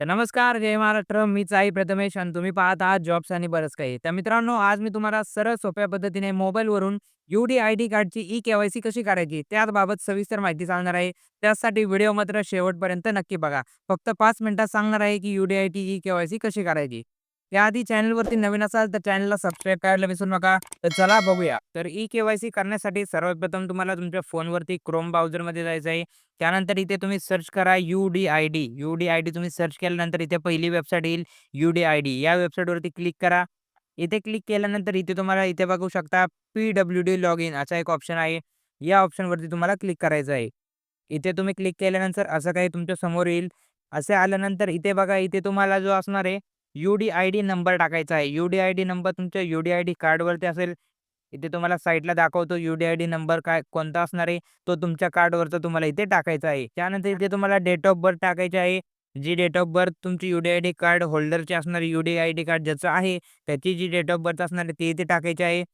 तर नमस्कार, जय महाराष्ट्र. मीच आई प्रथमेश आणि तुम्ही पाहत आहात जॉब्स आणि बरंच काही. तर मित्रांनो, आज मी तुम्हाला सरळ सोप्या पद्धतीने मोबाईलवरून यू-डी-आय-डी कार्डची ई केवायसी कशी करायची, त्याबाबत सविस्तर माहिती सांगणार आहे. त्यासाठी व्हिडिओ मात्र शेवटपर्यंत नक्की बघा. फक्त पाच मिनिटात सांगणार आहे, की U D I T E KYC कशी करायची. त्याआधी चॅनलवरती नवीन असाल तर चॅनलला सबस्क्राईब करायला विसरू नका. तर चला बघूया. तर ई-के-वाय-सी करण्यासाठी सर्वप्रथम तुम्हाला तुमच्या फोनवरती क्रोम ब्राउझरमध्ये जायचं आहे. त्यानंतर इथे तुम्ही सर्च करा यू-डी-आय-डी. यू-डी-आय-डी तुम्ही सर्च केल्यानंतर इथे पहिली वेबसाईट येईल यू-डी-आय-डी. या वेबसाईटवरती क्लिक करा. इथे क्लिक केल्यानंतर इथे तुम्हाला इथे बघू शकता पी-डब्ल्यू-डी लॉग इन असा एक ऑप्शन आहे. या ऑप्शनवरती तुम्हाला क्लिक करायचं आहे. इथे तुम्ही क्लिक केल्यानंतर असं काही तुमच्यासमोर येईल. असे आल्यानंतर इथे बघा इथे तुम्हाला जो असणार आहे यू-डी-आय-डी नंबर टाकायचा आहे. यू-डी-आय-डी नंबर तुमच्या यू-डी-आय-डी कार्डवरती असेल. इथे तुम्हाला साईडला दाखवतो यू-डी-आय-डी नंबर काय कोणता असणार आहे, तो तुमच्या कार्डवरचा तुम्हाला इथे टाकायचा आहे. त्यानंतर इथे तुम्हाला डेट ऑफ बर्थ टाकायची आहे. जी डेट ऑफ बर्थ तुमची यू-डी-आय-डी कार्ड होल्डरची असणारी यू-डी-आय-डी कार्ड ज्याचं आहे, त्याची जी डेट ऑफ बर्थ असणार आहे ती इथे टाकायची आहे.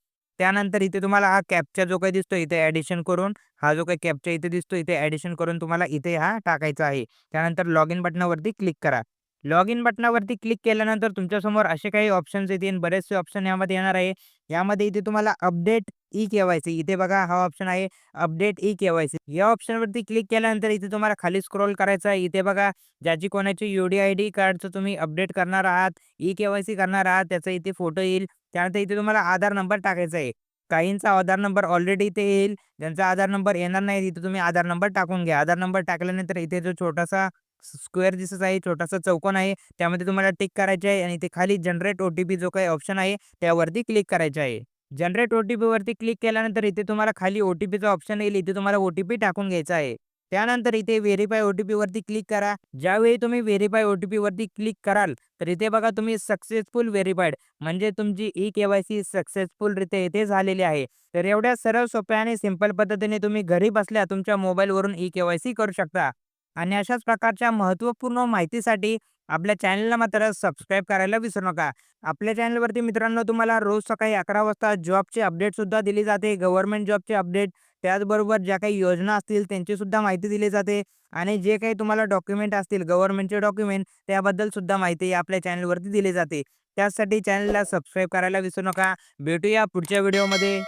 त्यानंतर इथे तुम्हाला हा कॅप्चा जो काही दिसतो इथे ॲडिशन करून, हा जो काही कॅप्चा इथे दिसतो इथे ॲडिशन करून तुम्हाला इथे हा टाकायचा आहे. त्यानंतर लॉग इन बटनावरती क्लिक करा. लॉग इन बटनावरती क्लिक केल्यानंतर तुमच्यासमोर असे काही ऑप्शन्स येतील. बरेचसे ऑप्शन यामध्ये येणार आहे. यामध्ये इथे तुम्हाला अपडेट ई-के-वाय-सी इथे बघा हा ऑप्शन आहे अपडेट ई-के-वाय-सी. या ऑप्शनवरती क्लिक केल्यानंतर इथे तुम्हाला खाली स्क्रॉल करायचं आहे. इथे बघा ज्याची कोणाची यू-डी-आय-डी कार्डचं तुम्ही अपडेट करणार आहात, ई-के-वाय-सी करणार आहात, त्याचा इथे फोटो येईल. त्यानंतर इथे तुम्हाला आधार नंबर टाकायचा आहे. काहींचा आधार नंबर ऑलरेडी इथे येईल. ज्यांचा आधार नंबर येणार नाही तिथे तुम्ही आधार नंबर टाकून घ्या. आधार नंबर टाकल्यानंतर इथे जो छोटासा स्क्वेअर दिसत आहे, छोटासा चौकोन आहे, त्यामध्ये तुम्हाला टिक करायचे आहे आणि इथे खाली जनरेट ओ-टी-पी जो काही ऑप्शन आहे, त्यावरती क्लिक करायचे आहे. जनरेट ओ-टी-पीवरती क्लिक केल्यानंतर इथे तुम्हाला खाली ओ-टी-पीचा ऑप्शन येईल. इथे तुम्हाला ओ-टी-पी टाकून घ्यायचा आहे. त्यानंतर इथे व्हेरीफाय ओ-टी-पीवरती क्लिक करा. ज्यावेळी तुम्ही व्हेरीफाय ओ-टी-पीवरती क्लिक कराल, तर इथे बघा तुम्ही सक्सेसफुल व्हेरीफाईड म्हणजे तुमची ई-के-वाय-सी सक्सेसफुलरित्या इथे झालेली आहे. तर एवढ्या सरळ सोप्या आणि सिंपल पद्धतीने तुम्ही घरी बसल्या तुमच्या मोबाईलवरून ई-के-वाय-सी करू शकता. आणि अशाच प्रकारच्या महत्त्वपूर्ण माहितीसाठी आपल्या चॅनलला मात्र सबस्क्राईब करायला विसरू नका. आपल्या चॅनलवरती मित्रांनो तुम्हाला रोज सकाळी 11 वाजता जॉबची अपडेटसुद्धा दिली जाते. गव्हर्नमेंट जॉबचे अपडेट, त्याचबरोबर ज्या काही योजना असतील त्यांचीसुद्धा माहिती दिली जाते आणि जे काही तुम्हाला डॉक्युमेंट असतील गव्हर्नमेंटचे डॉक्युमेंट त्याबद्दलसुद्धा माहिती आपल्या चॅनलवरती दिली जाते. त्यासाठी चॅनलला सबस्क्राईब करायला विसरू नका. भेटूया पुढच्या व्हिडिओमध्ये.